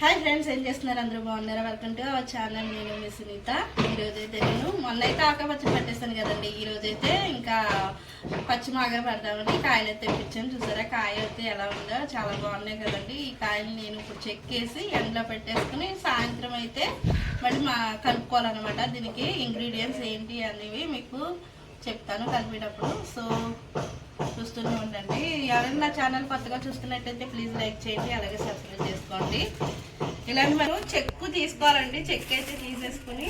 Hi friends ఏం చేస్తున్నారు? అందరూ బాగున్నారా? వెల్కమ్ టు అవర్ ఛానల్ నేను మీ సునీత. ఈరోజు అయితే నేను మొన్న అయితే ఆకపచ్చ పట్టేస్తాను కదండి. ఈ అయితే ఇంకా పచ్చి మాగర పడతామండి కాయలు అయితే తెప్పించాను. చూసారా? కాయ అయితే ఎలా ఉందో చాలా బాగున్నాయి కదండి. ఈ కాయలు నేను ఇప్పుడు చెక్కేసి ఎండలో పెట్టేసుకుని సాయంత్రం అయితే మళ్ళీ మా కలుపుకోవాలన్నమాట. దీనికి ఇంగ్రీడియంట్స్ ఏంటి అనేవి మీకు చెప్తాను కలిపేటప్పుడు. సో చూస్తూనే ఉండండి. ఎవరైనా నా ఛానల్ కొత్తగా చూస్తున్నట్టయితే ప్లీజ్ లైక్ చేయండి అలాగే సబ్స్క్రైబ్ చేసుకోండి. ఇలాంటి మనం చెక్కు తీసుకోవాలండి చెక్ అయితే తీసేసుకుని.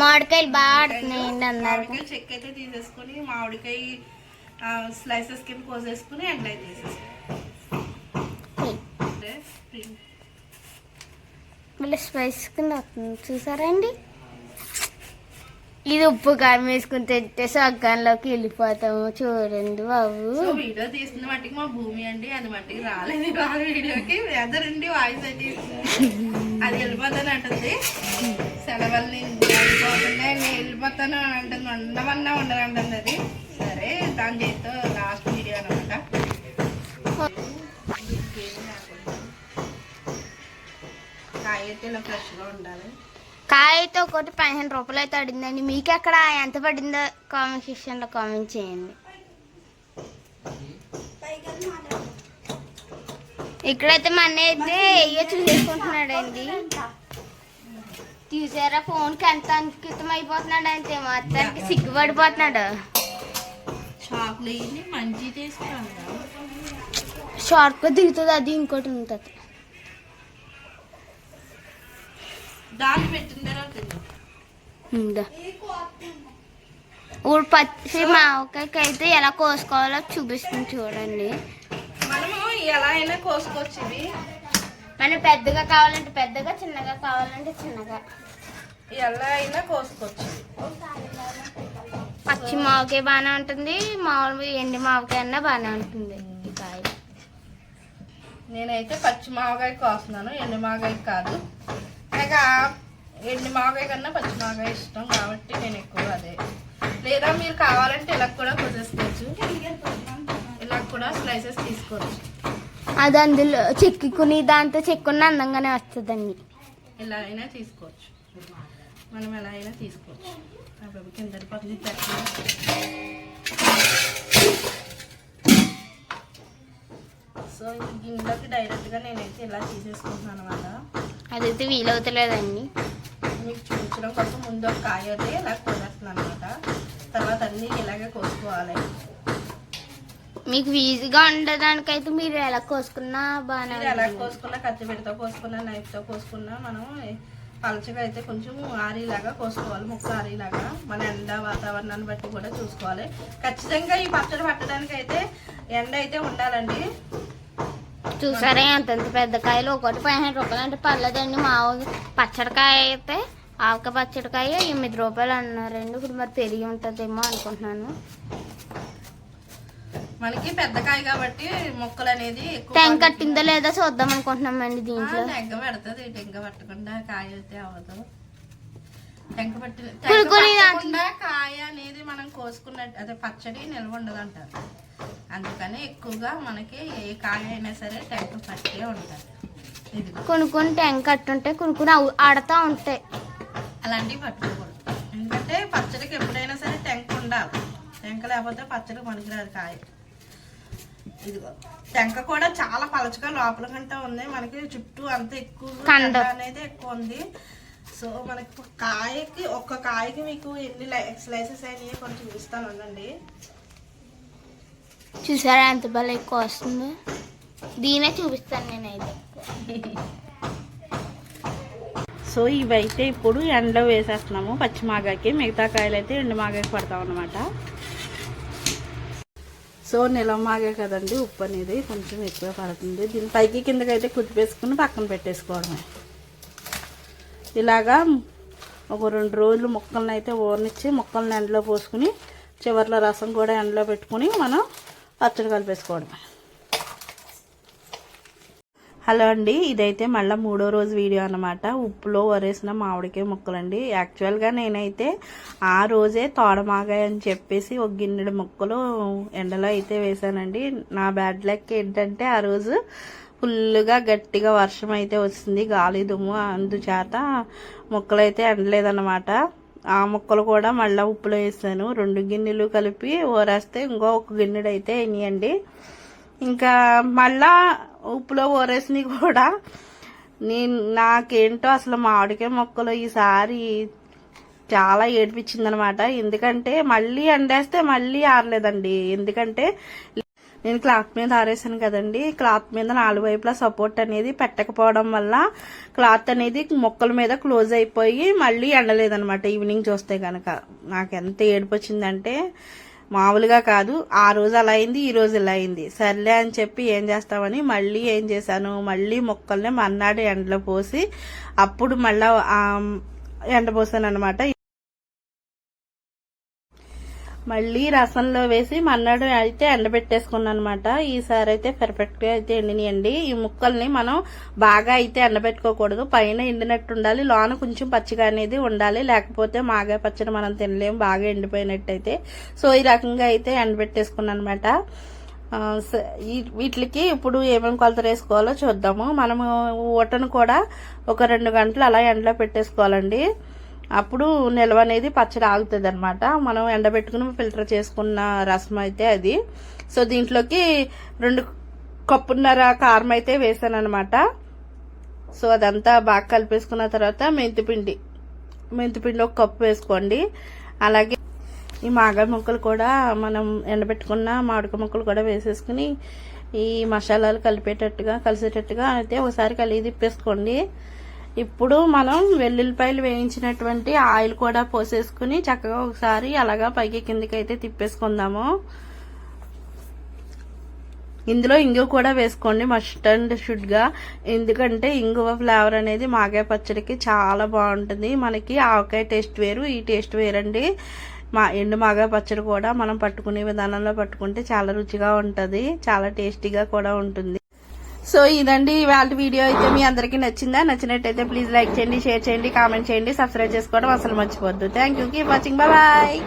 మామిడికాయలు బాగా ఆడుతున్నాయండి చెక్ అయితే తీసేసుకుని మామిడికాయ స్లైసెస్ కింద కోసేసుకుని ఎండ్లో అయితే తీసేసుకోండి. మళ్ళీ స్పైస్ కింద వస్తుంది. చూసారా అండి? ఇది ఉప్పు కారం వేసుకుని తింటే సగ్గాన్లోకి వెళ్ళిపోతాము. చూడండి బాబు. సో వీడియో తీసిన మట్టికి మా భూమి అండి. అది మట్టికి రాలేదు. ఆ వీడియోకి వెదరండి వాయిస్ అయితే అది వెళ్ళిపోతాను అంటుంది. సెలవులు నేను నేను వెళ్ళిపోతాను అంటుంది. ఉండమన్నా ఉండదంటుంది అది. సరే దాని చేతితో లాస్ట్ వీడియో అనమాట కాయ ఇలా ఫ్రెష్గా ఉండాలి. కాయ అయితే ఒకటి పదిహేను రూపాయలు అయితే పడిందండి. మీకు ఎక్కడ ఎంత పడిందో కామెంట్ సెక్షన్లో కామెంట్ చేయండి. ఇక్కడైతే మా అన్నయ్య అయితే అయ్యో చూసేసుకుంటున్నాడండి. చూసారా? ఫోన్కి ఎంత అంకితం అయిపోతున్నాడు అంటే మొత్తానికి సిగ్గుపడిపోతున్నాడు. షార్ప్గా దిగుతుంది అది ఇంకోటి ఉంటుంది. దాన్ని పెట్టిన తర్వాత ఇప్పుడు పచ్చి మావకాయకి అయితే ఎలా కోసుకోవాలో చూపిస్తుంది చూడండి. మనము ఎలా అయినా కోసుకోవచ్చు ఇవి. మనం పెద్దగా కావాలంటే పెద్దగా చిన్నగా కావాలంటే చిన్నగా. ఎలా అయినా కోసుకోవచ్చు. పచ్చి మావకాయ బాగానే ఉంటుంది మామూలు ఎండి మావకాయ అన్నా బాగానే ఉంటుంది ఈ కాయ. నేనైతే పచ్చి మావకాయ కోస్తున్నాను ఎండు మావకాయ కాదు. నాకు ఎండు మావకాయ కన్నా పచ్చి మావకాయ ఇష్టం కాబట్టి నేను ఎక్కువ అదే. లేదా మీరు కావాలంటే ఇలా కూడా కోసేసుకోవచ్చు ఇలా కూడా స్లైసెస్ తీసుకోవచ్చు. అది అందులో చెక్కుకుని దాంతో చెక్కున్న అందంగానే వస్తుందండి. ఇలా అయినా తీసుకోవచ్చు. మనం ఎలా అయినా తీసుకోవచ్చు. అప్పుడు కింద పక్కన సో ఈ గిన్నెలోకి డైరెక్ట్గా నేనైతే ఇలా తీసేసుకుంటున్నాను అనమాట అదైతే వీలవుతలేదండి. మీకు చూపించడం కోసం ముందు ఒక కాయ అయితే ఇలా కోసేస్తున్నాను అనమాట తర్వాత అన్నీ ఇలాగే కోసుకోవాలి. మీకు ఈజీగా ఉండడానికైతే మీరు ఎలా కోసుకున్నా మీరు ఎలా. కోసుకున్నా కత్తి పెడితో కోసుకున్నా నైఫ్తో కోసుకున్నా మనం పలచగా అయితే కొంచెం ఆరిలాగా కోసుకోవాలి ముక్క ఆరిలాగా. మన ఎండ వాతావరణాన్ని బట్టి కూడా చూసుకోవాలి. ఖచ్చితంగా ఈ పచ్చడి పట్టడానికి అయితే ఎండ అయితే ఉండాలండి. చూసారా? అంతంత పెద్ద కాయలు? ఒకటి పదిహేను రూపాయలు అంటే పర్లేదండి మా పచ్చడికాయ అయితే ఆవక పచ్చడికాయ ఎనిమిది రూపాయలు అన్నారండి. ఇప్పుడు మరి పెరిగి ఉంటుందేమో అనుకుంటున్నాను. మనకి పెద్ద కాయ కాబట్టి మొక్కలు అనేది టెంక్ కట్టిందో లేదో చూద్దాం అనుకుంటున్నామండి దీంట్లో. టెంక పెడుతుంది. టెంక పట్టకుండా కాయ అయితే అవ్వదు. టెంక పట్టి కాయ అనేది మనం కోసుకున్నట్టు అదే పచ్చడి నిల్వ ఉండదు అంటారు అందుకని ఎక్కువగా మనకి ఏ కాయ అయినా సరే టెంక పట్టే ఉంటుంది. ఇది కొన్ని కొన్ని టెంక్ కట్టుంటే కొన్ని కొన్ని ఆడుతూ ఉంటాయి. అలాంటివి పట్టుకోకూడదు. ఎందుకంటే పచ్చడికి ఎప్పుడైనా సరే టెంక ఉండాలి. టెంక లేకపోతే పచ్చడి పనికిరాదు కాయ. ఇదిగో. టెంక కూడా చాలా పలచగా లోపల కంటే ఉంది. మనకి చుట్టూ అంత ఎక్కువ అనేది ఎక్కువ ఉంది. సో మనకి కాయకి ఒక్క కాయకి మీకు ఎన్ని స్లైసెస్ అయినాయి కొంచెం చూపిస్తాను ఉండండి. చూసారా ఎంత బాగా ఎక్కువ వస్తుంది దీనే చూపిస్తాను నేనైతే. సో ఇవైతే ఇప్పుడు ఎండలో వేసేస్తున్నాము పచ్చిమాగాకి. మిగతా కాయలు అయితే ఎండు మాగాకి పడతాం అనమాట సో నిలం మాగే కదండి ఉప్పు అనేది కొంచెం ఎక్కువ పడుతుంది. దీని పైకి కిందకి అయితే కుదిపేసుకుని పక్కన పెట్టేసుకోవడమే. ఇలాగా ఒక రెండు రోజులు ముక్కలను అయితే ఓర్నిచ్చి ముక్కలను ఎండలో పోసుకుని చివర్లో రసం కూడా ఎండలో పెట్టుకుని మనం పచ్చడి కలిపేసుకోవడమే. హలో అండి ఇదైతే మళ్ళీ మూడో రోజు వీడియో అనమాట ఉప్పులో వరేసిన మామిడికాయ ముక్కలండి. యాక్చువల్గా నేనైతే ఆ రోజే తోడమాగాయ అని చెప్పేసి ఒక గిన్నెడు ముక్కలు ఎండలో అయితే వేసానండి నా బ్యాడ్ లక్ ఏంటంటే ఆ రోజు ఫుల్గా గట్టిగా వర్షం అయితే వస్తుంది గాలి దుమ్ము అందుచేత ముక్కలైతే ఎండలేదన్నమాట. ఆ ముక్కలు కూడా మళ్ళీ ఉప్పులో వేసాను రెండు గిన్నెలు కలిపి ఓరేస్తే ఇంకో ఒక గిన్నెడు అయితే వేయండి ఇంకా మళ్ళా ఉప్పులో ఓరేసినవి కూడా నేను నాకేంటో అసలు మామిడికాయ మొక్కలు ఈసారి చాలా ఏడిపించింది అనమాట ఎందుకంటే మళ్ళీ ఎండేస్తే మళ్ళీ ఆరలేదండి. ఎందుకంటే నేను క్లాత్ మీద ఆరేసాను కదండి. క్లాత్ మీద నాలుగు వైపులా సపోర్ట్ అనేది పెట్టకపోవడం వల్ల క్లాత్ అనేది మొక్కల మీద క్లోజ్ అయిపోయి మళ్ళీ ఎండలేదనమాట ఈవినింగ్ చూస్తే కనుక నాకు ఎంత ఏడుపు వచ్చిందంటే మామూలుగా కాదు ఆ రోజు అలా అయింది ఈ రోజు ఇలా అయింది. సర్లే అని చెప్పి ఏం చేస్తామని మళ్ళీ ఏం చేశాను? మళ్ళీ మొక్కల్ని మన్నాడు ఎండలో పోసి అప్పుడు మళ్ళా ఎండ పోసాను అనమాట మళ్ళీ రసంలో వేసి మన్నాడు అయితే ఎండబెట్టేసుకున్నాను అనమాట ఈసారి అయితే పెర్ఫెక్ట్గా అయితే ఎండినాయండి ఈ ముక్కల్ని మనం బాగా అయితే ఎండబెట్టుకోకూడదు పైన ఎండినట్టు ఉండాలి లోన కొంచెం పచ్చిగా అనేది ఉండాలి లేకపోతే మాగా పచ్చడి మనం తినలేము బాగా ఎండిపోయినట్టయితే సో ఈ రకంగా అయితే ఎండబెట్టేసుకున్నాను అనమాట వీటికి ఇప్పుడు ఏమేమి కొలతలు వేసుకోవాలో చూద్దాము మనము ఊటను కూడా ఒక రెండు గంటలు అలా ఎండలో పెట్టేసుకోవాలండి అప్పుడు నిల్వ అనేది పచ్చడి ఆగుతుంది అనమాట మనం ఎండబెట్టుకుని ఫిల్టర్ చేసుకున్న రసం అయితే అది. సో దీంట్లోకి రెండు కప్పున్నర కారం అయితే వేసాను అనమాట సో అదంతా బాగా కలిపేసుకున్న తర్వాత మెంతిపిండి మెంతిపిండి ఒక కప్పు వేసుకోండి. అలాగే ఈ మాగాయ ముక్కలు కూడా మనం ఎండబెట్టుకున్న మామిడికాయ ముక్కలు కూడా వేసేసుకుని ఈ మసాలాలు కలిపేటట్టుగా కలిసేటట్టుగా అయితే ఒకసారి కలిగి తిప్పేసుకోండి. ఇప్పుడు మనం వెల్లుల్లిపాయలు వేయించినటువంటి ఆయిల్ కూడా పోసేసుకుని చక్కగా ఒకసారి అలాగా పైకి కిందకి అయితే తిప్పేసుకుందాము. ఇందులో ఇంగు కూడా వేసుకోండి మస్ట్ అండ్ షుడ్గా. ఎందుకంటే ఇంగువ ఫ్లేవర్ అనేది మాగాయ పచ్చడికి చాలా బాగుంటుంది. మనకి ఆవకాయ టేస్ట్ వేరు ఈ టేస్ట్ వేరండి. మా ఎండు మాగాయ పచ్చడి కూడా మనం పట్టుకునే విధానంలో పట్టుకుంటే చాలా రుచిగా ఉంటుంది చాలా టేస్టీగా కూడా ఉంటుంది. సో ఇదండి ఇవాళ వీడియో అయితే మీ అందరికీ నచ్చిందా? నచ్చినట్టయితే ప్లీజ్ లైక్ చేయండి షేర్ చేయండి కామెంట్ చేయండి సబ్స్క్రైబ్ చేసుకోవడం అసలు మర్చిపోద్దు thank you keep watching bye